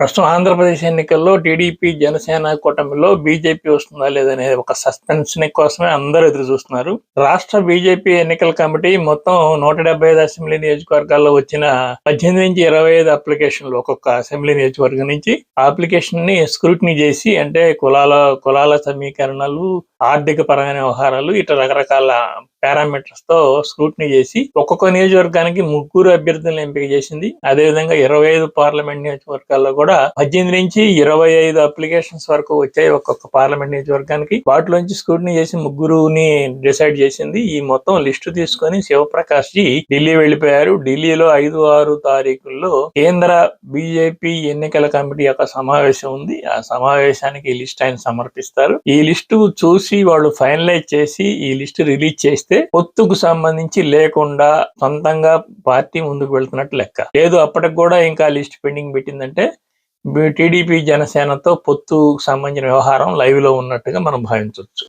ప్రస్తుతం ఆంధ్రప్రదేశ్ ఎన్నికల్లో టీడీపీ జనసేన కూటమిలో బీజేపీ వస్తుందా లేదనే ఒక సస్పెన్స్ కోసమే అందరూ ఎదురు చూస్తున్నారు రాష్ట్ర బీజేపీ ఎన్నికల కమిటీ మొత్తం నూట డెబ్బై ఐదు అసెంబ్లీ నియోజకవర్గాల్లో వచ్చిన పద్దెనిమిది నుంచి ఇరవై ఐదు అప్లికేషన్లు ఒక్కొక్క అసెంబ్లీ నియోజకవర్గం నుంచి. అప్లికేషన్ని స్క్రూటినీ చేసి అంటే కులాల కులాల సమీకరణలు ఆర్థిక పరమైన వ్యవహారాలు ఇట్లా రకరకాల తో స్క్రూటినీ చేసి ఒక్కొక్క నియోజకవర్గానికి ముగ్గురు అభ్యర్థులను ఎంపిక చేసింది. అదేవిధంగా ఇరవై ఐదు పార్లమెంట్ నియోజకవర్గాల్లో కూడా పద్దెనిమిది నుంచి ఇరవై ఐదు అప్లికేషన్స్ వరకు వచ్చాయి ఒక్కొక్క పార్లమెంట్ నియోజకవర్గానికి. వాటిలోంచి స్క్రూటినీ చేసి ముగ్గురుని డిసైడ్ చేసింది. ఈ మొత్తం లిస్టు తీసుకొని శివప్రకాష్ జీ ఢిల్లీ వెళ్ళిపోయారు ఢిల్లీలో ఐదు ఆరు తారీఖుల్లో కేంద్ర బీజేపీ ఎన్నికల కమిటీ యొక్క సమావేశం ఉంది. ఆ సమావేశానికి ఈ లిస్ట్ ఆయన సమర్పిస్తారు. ఈ లిస్టు చూసి వాళ్ళు ఫైనలైజ్ చేసి ఈ లిస్ట్ రిలీజ్ చేస్తే పొత్తుకు సంబంధించి లేకుండా సొంతంగా పార్టీ ముందుకు వెళ్తున్నట్టు లెక్క. లేదు అప్పటికి కూడా ఇంకా లిస్ట్ పెండింగ్ పెట్టిందంటే టీడీపీ జనసేనతో పొత్తుకు సంబంధించిన వ్యవహారం లైవ్లో ఉన్నట్టుగా మనం భావించవచ్చు